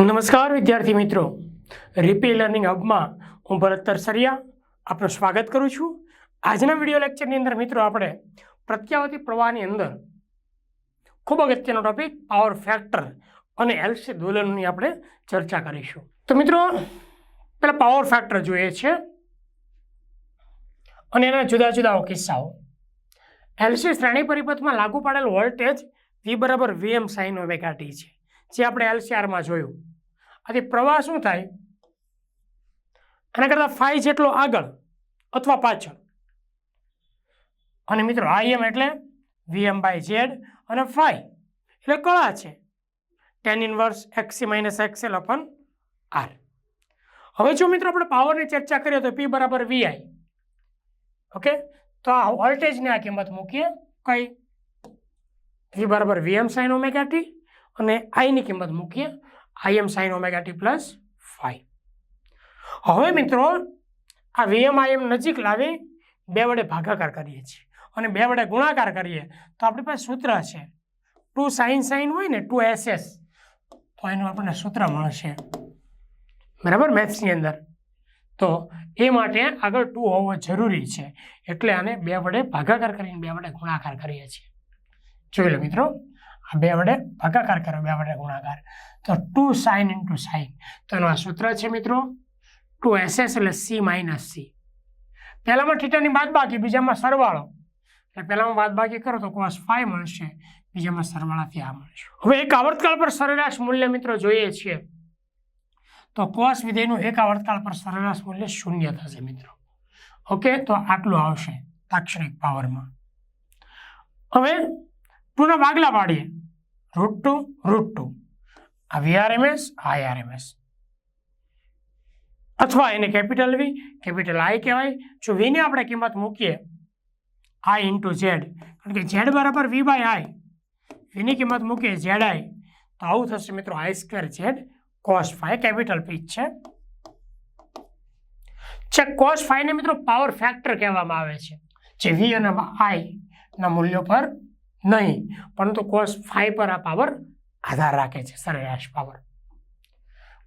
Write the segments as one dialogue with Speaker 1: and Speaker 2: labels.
Speaker 1: નમસ્કાર, વિદ્યાર્થી મિત્રો. રીપી લર્નિંગ હબમાં હું ભરત તરસરિયા આપનું સ્વાગત કરું છું. આજના વીડિયો લેક્ચરની અંદર મિત્રો આપણે પ્રત્યાવતી પ્રવાહની અંદર ખૂબ અગત્યનો ટોપિક પાવર ફેક્ટર અને એલસી દોલનની આપણે ચર્ચા કરીશું. તો મિત્રો પેલા પાવર ફેક્ટર જોઈએ છે અને એના જુદા જુદા કિસ્સાઓ. એલસી શ્રેણી પરિપથમાં લાગુ પાડેલ વોલ્ટેજ વી બરાબર વીએમ સાઇન ઓમેગા ટી છે. જે આપણે એલસીઆરમાં જોયું. આથી પ્રવાહ શું થાય? એના કરતાં ફાઈ જેટલો આગળ અથવા પાછળ. અને મિત્રો આઈએમ એટલે વીએમ બાય ઝેડ અને ફાઈ એટલે કળા છે. Tan inverse XC minus XL upon R હવે જો મિત્રો આપણે પાવરની ચર્ચા કરીએ તો પી બરાબર વીઆઈ ઓકે તો આ વોલ્ટેજની આ કિંમત મૂકીએ. કઈ? વી બરાબર વીએમ સાઇન ઓમેગા અને આઈની કિંમત મૂકીએ. IM sine omega T plus five હવે મિત્રો, આ વીએમ આઈએમ નજીક લાવી બે વડે ભાગાકાર કરીએ છીએ અને બે વડે ગુણાકાર કરીએ, તો આપણી પાસે સૂત્ર છે ટુ સાઇન સાઇન હોય ને, ટુ એસ એસ તો એનું આપણને સૂત્ર મળશે. બરાબર? મેથ્સની અંદર. તો એ માટે આગળ ટુ હોવો જરૂરી છે. એટલે આને બે વડે ભાગાકાર કરીને બે વડે ગુણાકાર કરીએ છીએ. જોઈ લો મિત્રો. આ બે વડે ભાગાકાર કરો, બે વડે ગુણાકાર. તો ટુ સાઇન ઇન્ટુ સાઇન તો એનું આ સૂત્ર છે મિત્રો ટુ એસ એસ એટલે સી માઇનસ સી. પહેલામાં થીટાની બાદ બાકી બીજામાં સરવાળો. એટલે પહેલામાં બાદ બાકી કરો તો કોસ ફાઈવ મળશે, બીજામાં સરવાળાથી આ મળશે. હવે એક આવર્તકાળ પર સરેરાશ મૂલ્ય મિત્રો જોઈએ છીએ. તો કોસ વિધેયનું એક આવર્તકાળ પર સરેરાશ મૂલ્ય શૂન્ય થશે મિત્રો. ઓકે, તો આટલું આવશે લાક્ષણિક પાવરમાં હવે ટુના ભાગલા પાડીએ. રૂટ ટુ રૂટ ટુ આ V R M S I R M S અથવા એને કેપિટલ વી કેપિટલ આઈ કહેવાય. જો વીની આપણે કિંમત મૂકીએ આઈ ઇન્ટુ ઝેડ કારણ કે ઝેડ બરાબર વી બાય આઈ વીની કિંમત મૂકીએ ઝેડ આઈ તો આવું થશે મિત્રો I square Z cos phi capital pitch છે. છે કોસ ફાઈને મિત્રો પાવર ફેક્ટર કહેવામાં આવે છે. જે વી અને આઈ ના મૂલ્યો પર નહીં, પરંતુ કોસ ફાઈ પર આ પાવર આધાર રાખે છે, સરેરાશ પાવર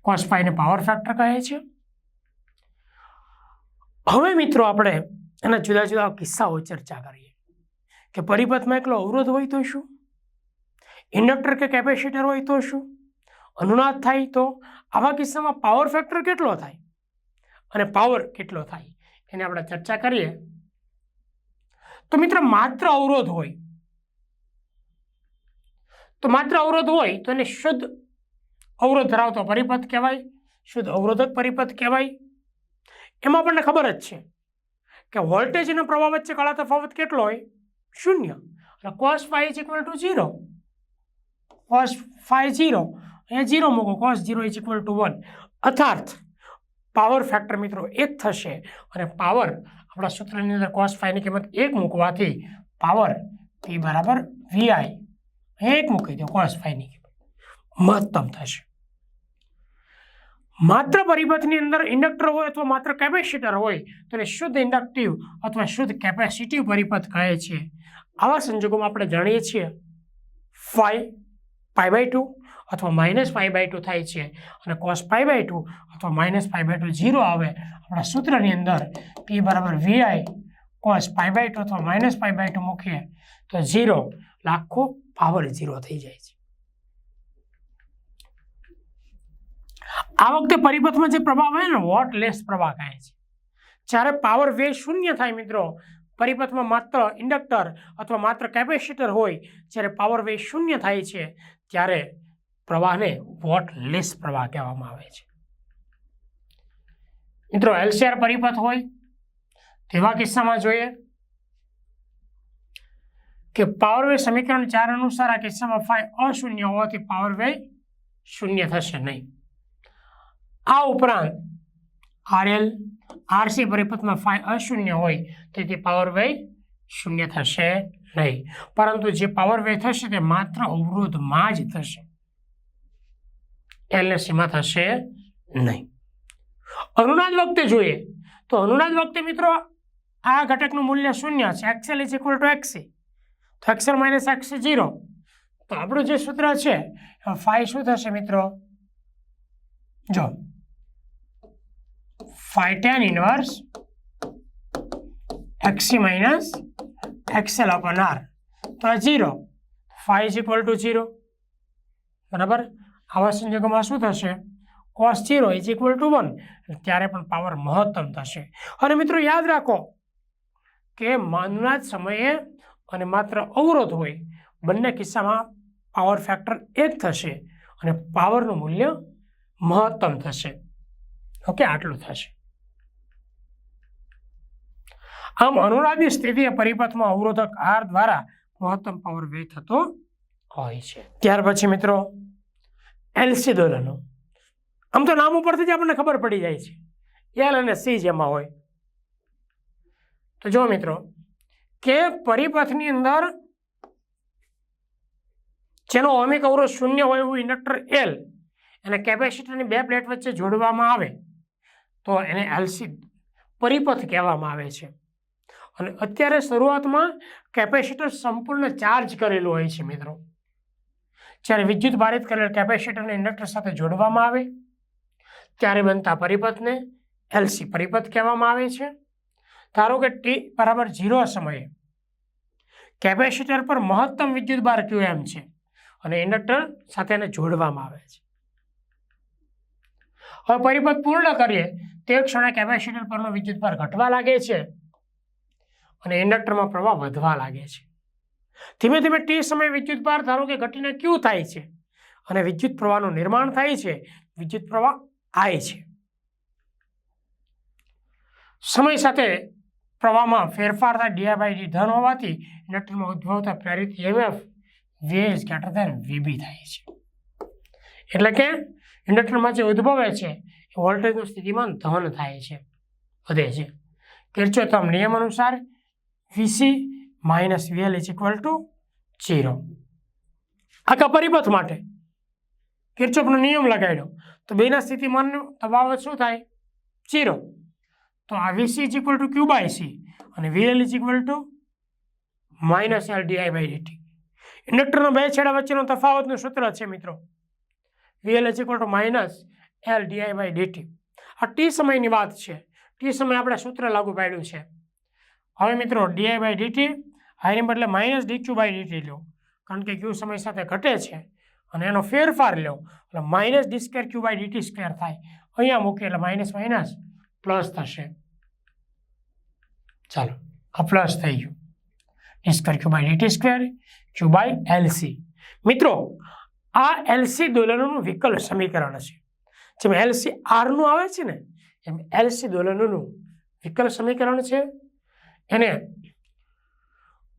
Speaker 1: કોસ ફાઈને પાવર ફેક્ટર કહે છે. હવે મિત્રો આપણે એના જુદા જુદા કિસ્સાઓ ચર્ચા કરીએ. કે પરિપથમાં એકલો અવરોધ હોય તો શું? ઇન્ડક્ટર કે કેપેસિટર હોય તો શું? અનુનાદ થાય તો? આવા કિસ્સામાં પાવર ફેક્ટર કેટલો થાય? અને પાવર કેટલો થાય? એની આપણે ચર્ચા કરીએ. તો મિત્ર માત્ર અવરોધ હોય તો માત્ર અવરોધ હોય તો એને શુદ્ધ અવરોધ ધરાવતો પરિપથ કહેવાય, શુદ્ધ અવરોધક પરિપથ કહેવાય. એમાં આપણને ખબર જ છે કે વોલ્ટેજ અને પ્રવાહ વચ્ચે કળા તફાવત કેટલો હોય? શૂન્ય. એટલે cos phi is equal to zero cos phi zero અહીંયા ઝીરો મૂકો cos zero is equal to one અર્થાર્થ power factor મિત્રો એક થશે અને પાવર આપણા સૂત્રની અંદર કોસ ફાઈની કિંમત એક મૂકવાથી પાવર પી બરાબર વીઆઈ એક મૂકી દો કોસ ફાઈની મહત્તમ થશે. માત્ર પરિપથની અંદર ઇન્ડક્ટર હોય અથવા માત્ર કેપેસિટર હોય, તો એને શુદ્ધ ઇન્ડક્ટિવ અથવા શુદ્ધ કેપેસિટિવ પરિપથ કહે છે. આવા સંજોગોમાં આપણે જાણીએ છીએ ફાઈ પાઈ બાય ટુ અથવા માઇનસ ફાઈ બાય ટુ થાય છે. અને કોસ પાઈ બાય ટુ અથવા minus phi by two zero આવે. આપણા સૂત્રની અંદર પી બરાબર VI cos pi by two અથવા માઇનસ ફાઈ બાય ટુ મૂકીએ તો ઝીરો લાખો પાવર ઝીરો થઈ જાય છે. આ વખતે પરિપથમાં જે પ્રવાહ હોય ને વોટ લેસ પ્રવાહ કહે છે. જ્યારે પાવર વે શૂન્ય થાય મિત્રો, પરિપથમાં માત્ર ઇન્ડક્ટર અથવા માત્ર કેપેસિટર હોય, જ્યારે પાવર વે શૂન્ય થાય છે, ત્યારે પ્રવાહને વોટ લેસ પ્રવાહ કહેવામાં આવે છે. મિત્રો, એલસીઆર પરિપથ હોય, તેવા કિસ્સામાં જોઈએ કે પાવર વે સમીકરણ ચાર અનુસાર આ કિસ્સામાં ફાઈ અશૂન્ય હોવાથી પાવર વે શૂન્ય થશે નહીં. આ ઉપરાંત આરએલ આરસી પરિપથમાં ફાઈ અશૂન્ય હોય તેથી પાવર વ્યય શૂન્ય થશે નહીં. પરંતુ જે પાવર વ્યય થશે તે માત્ર અવરોધમાં જ થશે. એલને સીમા થશે નહીં. અનુનાદ વખતે જોઈએ તો અનુનાદ વખતે મિત્રો આ ઘટકનું મૂલ્ય શૂન્ય છે. XL is equal to XC તો એક્સર માઇનસ એક્સ ઝીરો. તો આપણું જે સૂત્ર છે ફાઈ શું થશે મિત્રો? જો, phi tan inverse XC minus XL upon R. તો આ zero. Phi is equal to zero. બરાબર? આવા સંજોગોમાં શું થશે? Cos zero is equal to one ત્યારે પણ પાવર મહત્તમ થશે. અને મિત્રો યાદ રાખો કે માનના જ સમયે અને માત્ર અવરોધ હોય, બંને કિસ્સામાં પાવર ફેક્ટર એક થશે અને પાવરનું મૂલ્ય મહત્તમ થશે. ઓકે આટલું થશે. આમ અનુરાગી સ્થિતિએ પરિપથમાં અવરોધક આર દ્વારા મહત્તમ પાવર વ્યય થતો હોય છે. ત્યાર પછી મિત્રો એલસી દોલનો આમ તો નામ ઉપરથી જ આપણને ખબર પડી જાય છે. એલ અને સી જેમાં હોય. તો જો મિત્રો કે પરિપથની અંદર જેનો ઓમિક અવરોધ શૂન્ય હોય એવું ઇન્ડક્ટર એલ અને કેપેસિટરની બે પ્લેટ વચ્ચે જોડવામાં આવે, તો એને એલસી પરિપથ કહેવામાં આવે છે. અને અત્યારે શરૂઆતમાં કેપેસિટર સંપૂર્ણ ચાર્જ કરેલું હોય છે મિત્રો. જ્યારે વિદ્યુત ભારિત કરેલ કેપેસિટરને ઇન્ડક્ટર સાથે જોડવામાં આવે, ત્યારે બનતા પરિપથને એલસી પરિપથ કહેવામાં આવે છે. ધારો કે ટી બરાબર ઝીરો સમયે. કેપેસિટર પર મહત્તમ વિદ્યુત ભાર ક્યુ એમ છે અને ઇન્ડક્ટર સાથે એને જોડવામાં આવે છે. હવે પરિપથ પૂર્ણ કરીએ, તે ક્ષણે કેપેસિટર પરનો વિદ્યુત ભાર ઘટવા લાગે છે અને ઇન્ડક્ટરમાં પ્રવાહ વધવા લાગે છે. ધીમે ધીમે ટી સમય વિદ્યુત ભાર ધારો કે ઘટીને ક્યુ થાય છે અને વિદ્યુત પ્રવાહનું નિર્માણ થાય છે, વિદ્યુત પ્રવાહ આય છે. સમય સાથે પ્રવાહમાં ફેરફાર થાય ડીઆઈ બાય ડી ધન હોવાથી ઇન્ડક્ટરમાં ઉદ્ભવતા પ્રેરિત ઈએમએફ વે ઇઝ ગ્રેટર ધેન વીબી થાય છે. એટલે કે ઇન્ડક્ટરમાં જે ઉદ્ભવે છે, એ વોલ્ટેજનું સ્થિતિમાન ધન થાય છે, વધે છે. કિર્ચોથમ નિયમ અનુસાર VC minus VL is equal to zero. આખા પરિપથ માટે કિર્ચોફનો નિયમ લગાડ્યો. તો બેના સ્થિતિમાનનો તફાવત શું થાય? ઝીરો. તો આ VC is equal to Q by C અને VL is equal to minus L DI by DT ઇન્ડક્ટરના બે છેડા વચ્ચેનો તફાવતનું સૂત્ર છે મિત્રો. VL is equal to minus L DI by DT આ ટી સમયની વાત છે. ટી સમય આપણે સૂત્ર લાગુ પાડ્યું છે. હવે મિત્રો ડીઆઈ બાય ડીટી આને બદલે માઇનસ ડીક્યુ બાય ડીટી લો કારણ કે ક્યુ સમય સાથે ઘટે છે અને એનો ફેરફાર લો એટલે minus D square Q by DT square થાય. અહીંયા મૂકીએ એટલે માઇનસ માઇનસ પ્લસ થશે. ચાલો, આ પ્લસ થઈ ગયું. Square Q by DT square Q by LC મિત્રો, આ એલસી દોલનોનું વિકલ સમીકરણ છે જેમ એલસી આરનું આવે છે ને, એમ એલસી દોલનોનું વિકલ સમીકરણ છે. એને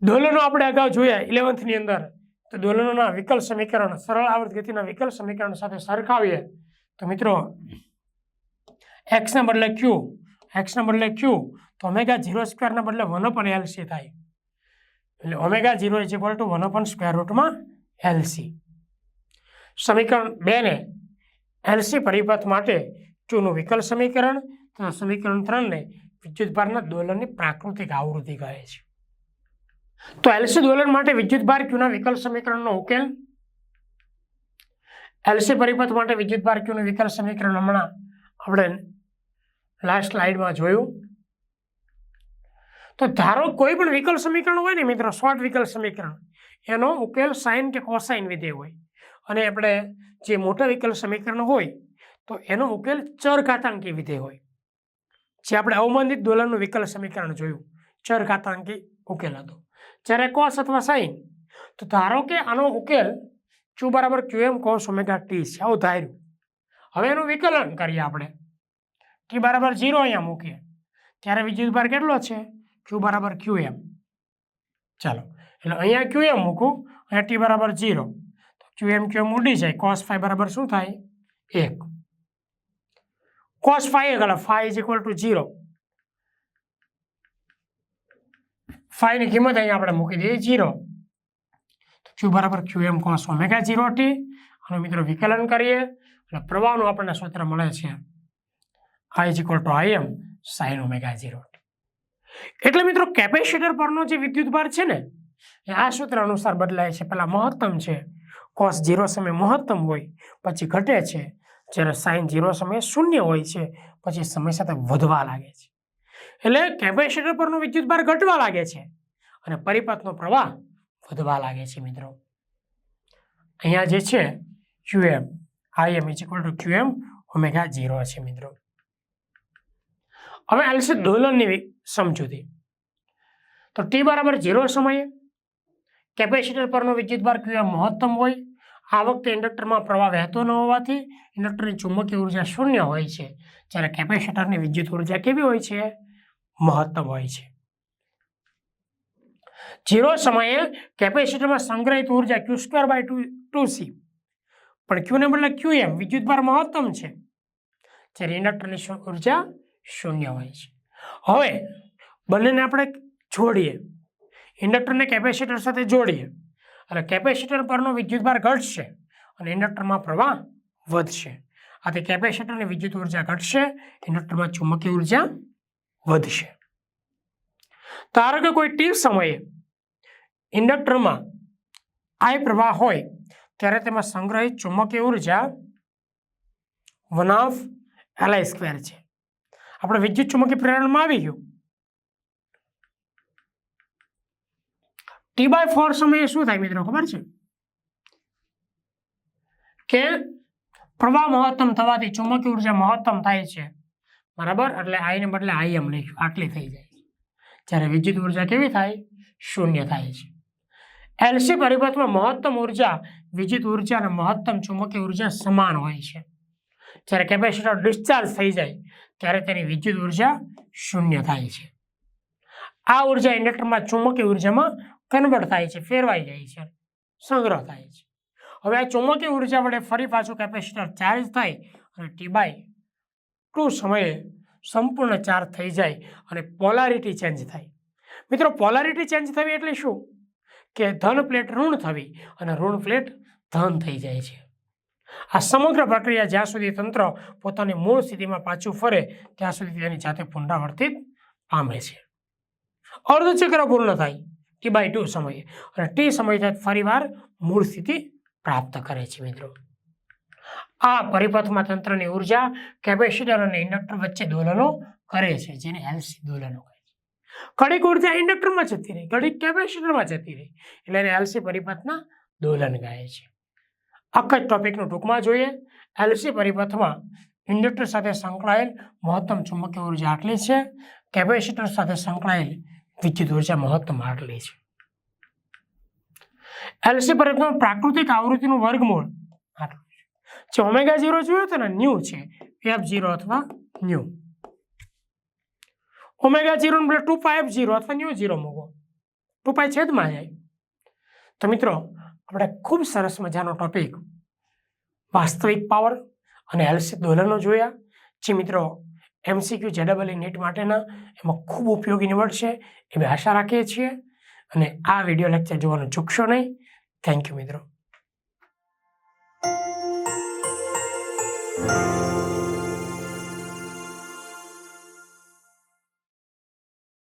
Speaker 1: દોલનો આપણે અગાઉ જોયા ઇલેવન્થની અંદર, તો દોલનોના વિકલ સમીકરણ, સરળ આવર્ત ગતિના વિકલ સમીકરણ સાથે સરખાવીએ. તો મિત્રો એક્સના બદલે ક્યુ એક્સના બદલે ક્યુ તો ઓમેગા ઝીરો સ્ક્વેરના બદલે વન અપન એલસી થાય. એટલે omega zero is equal to one upon square રૂટમાં LC સમીકરણ બેને એલસી પરિપથ માટે ક્યુનું વિકલ સમીકરણ તથા સમીકરણ ત્રણને વિદ્યુતભારના દોલનની પ્રાકૃતિક આવૃત્તિ કહે છે. તો એલસી દોલન માટે વિદ્યુતભાર ક્યુના વિકલ સમીકરણનો ઉકેલ. એલસી પરિપથ માટે વિદ્યુતભાર ક્યુનું વિકલ સમીકરણ હમણાં આપણે લાસ્ટ સ્લાઇડમાં જોયું. તો ધારો કોઈ પણ વિકલ સમીકરણ હોય ને મિત્રો શોર્ટ વિકલ સમીકરણ, એનો ઉકેલ સાઇન કે કોસાઇન વિધેય હોય. અને આપણે જે મોટા વિકલ સમીકરણ હોય, તો એનો ઉકેલ ચરઘાતાંકી વિધેય હોય. જે આપણે અવમંદિત દોલનનું વિકલ સમીકરણ જોયું, ચરઘાતાંકી ઉકેલ હતો. જ્યારે કોસ અથવા સાઇન તો ધારો કે આનો ઉકેલ ક્યુ બરાબર ક્યુએમ કોસ ઓમેગા ટી છે આવું ધાર્યું. હવે એનું વિકલન કરીએ આપણે. ટી બરાબર ઝીરો અહીંયા મૂકીએ. ત્યારે વિદ્યુતભાર કેટલો છે? ક્યુ બરાબર ક્યુ એમ ચાલો, એટલે અહીંયા ક્યુ એમ મૂકું અહીંયા ટી બરાબર ઝીરો તો ક્યુ એમ ક્યુ એમ ઉડી જાય. કોસ ફાઈ બરાબર શું થાય? એક. કોસ ફાઈ એટલે phi is equal to zero ફાઈની કિંમત અહીંયા આપણે મૂકી દઈએ ઝીરો તો ક્યુ બરાબર Q M cos omega zero T અને મિત્રો વિકલન કરીએ. એટલે પ્રવાહનું આપણને સૂત્ર મળે છે I is equal to I M sine omega zero એટલે મિત્રો કેપેસિટર પરનો જે વિદ્યુતભાર છે ને, એ આ સૂત્ર અનુસાર બદલાય છે. પહેલાં મહત્તમ છે કોસ ઝીરો સમય મહત્તમ હોય, પછી ઘટે છે. જ્યારે સાઇન ઝીરો સમયે શૂન્ય હોય છે, પછી સમય સાથે વધવા લાગે છે. એટલે કેપેસિટર પરનો વિદ્યુત ભાર ઘટવા લાગે છે અને પરિપથનો પ્રવાહ વધવા લાગે છે મિત્રો. અહીંયા જે છે QM I M is equal to QM omega zero છે મિત્રો. હવે આલશે દોલનની સમજૂતી. તો ટી બરાબર ઝીરો સમયે કેપેસિટર પરનો વિદ્યુતભાર ક્રિયા મહત્તમ હોય, આ વખતે ઇન્ડક્ટરમાં પ્રવાહ વહેતો ન હોવાથી ઇન્ડક્ટરની ચુંબકીય ઊર્જા શૂન્ય હોય છે. જ્યારે કેપેસિટરની વિદ્યુત ઊર્જા કેવી હોય છે? મહત્તમ હોય છે. ઝીરો સમયે કેપેસિટરમાં સંગ્રહિત ઊર્જા Q square by two two C પણ ક્યુને બદલે ક્યુ એમ વિદ્યુતભાર મહત્તમ છે. જ્યારે ઇન્ડક્ટરની ઊર્જા શૂન્ય હોય છે. હવે, બંનેને આપણે જોડીએ. ઇન્ડક્ટરને કેપેસિટર સાથે જોડીએ. અને કેપેસિટર પરનો વિદ્યુતભાર ઘટશે અને ઇન્ડક્ટરમાં પ્રવાહ વધશે. આથી કેપેસિટરની વિદ્યુત ઊર્જા ઘટશે, ઇન્ડક્ટરમાં ચુંબકીય ઊર્જા વધશે. ધારો કે કોઈ ટી સમયે. ઇન્ડક્ટરમાં આય પ્રવાહ હોય, ત્યારે તેમાં સંગ્રહિત ચુંબકીય ઊર્જા વન ઓફ એલઆઈ સ્ક્વેર છે. આપણે વિદ્યુત ચુંબકીય પ્રેરણમાં આવી ગયું. ટી બાય ફોર સમયે શું થાય મિત્રો ખબર છે? કે પ્રવાહ મહત્તમ થવાથી ચુંબકીય ઊર્જા મહત્તમ થાય છે. બરાબર? એટલે આઈને બદલે આઈ એમ લઈશું આટલી થઈ જાય. જ્યારે વિદ્યુત ઊર્જા કેવી થાય? શૂન્ય થાય છે. એલસી પરિપથમાં મહત્તમ ઊર્જા વિદ્યુત ઊર્જા અને મહત્તમ ચુંબકીય ઊર્જા સમાન હોય છે. જ્યારે કેપેસિટર ડિસ્ચાર્જ થઈ જાય ત્યારે તેની વિદ્યુત ઊર્જા શૂન્ય થાય છે. આ ઊર્જા ઇન્ડક્ટરમાં ચુંબકીય ઉર્જામાં કન્વર્ટ થાય છે, ફેરવાઈ જાય છે, સંગ્રહ થાય છે. હવે આ ચુંબકીય ઊર્જા વડે ફરી પાછું કેપેસિટર ચાર્જ થાય અને ટી બાય ટુ સમયે સંપૂર્ણ ચાર્જ થઈ જાય અને પોલારિટી ચેન્જ થાય. મિત્રો, પોલારિટી ચેન્જ થવી એટલે શું? કે ધન પ્લેટ ઋણ થવી અને ઋણ પ્લેટ ધન થઈ જાય છે. આ સમગ્ર પ્રક્રિયા જ્યાં સુધી તંત્ર પોતાની મૂળ સ્થિતિમાં પાછું ફરે, ત્યાં સુધી તેની જાતે પુનરાવર્તિત પામે છે. અર્ધચક્ર પૂર્ણ થાય ટી બાય ટુ સમયે. અને ટી સમય થાય ફરીવાર મૂળ સ્થિતિ પ્રાપ્ત કરે છે મિત્રો. આ પરિપથમાં તંત્રની ઊર્જા કેપેસિટર અને ઇન્ડક્ટર વચ્ચે દોલનો કરે છે, જેને એલસી દોલનો કહે છે. ઘડીક ઊર્જા ઇન્ડક્ટરમાં જતી રહી, ઘડીક કેપેસિટરમાં જતી રહી, એટલે એને એલસી પરિપથના દોલન ગાય છે. આખા જ ટોપિકનું ટૂંકમાં જોઈએ. એલસી પરિપથમાં ઇન્ડક્ટર સાથે સંકળાયેલ મહત્તમ ચુંબકીય ઊર્જા આટલી છે. કેપેસિટર સાથે સંકળાયેલ વિદ્યુત ઊર્જા મહત્તમ આટલી છે. એલસી પરિપથમાં પ્રાકૃતિક આવૃત્તિનું વર્ગમૂળ આટલું છે. જે ઓમેગા ઝીરો જોયું હતું ને, ન્યૂ છે. એફ ઝીરો અથવા ન્યૂ. ઓમેગા ઝીરો ને ટુ પાય ઝીરો અથવા ન્યૂ ઝીરો મૂકો. ટુ પાય છેદમાં જાય. તો મિત્રો આપણે ખૂબ સરસ મજાનો ટોપિક વાસ્તવિક પાવર અને એલસી દોલનો જોયા. જે મિત્રો એમસીક્યુ જેડબલ નીટ માટેના એમાં ખૂબ ઉપયોગી નીવડશે એવી આશા રાખીએ છીએ. અને આ વીડિયો લેક્ચર જોવાનું ચૂકશો નહીં. થેન્ક યુ મિત્રો.